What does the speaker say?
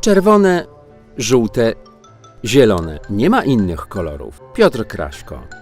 Czerwone, żółte, zielone. Nie ma innych kolorów. Piotr Kraśko.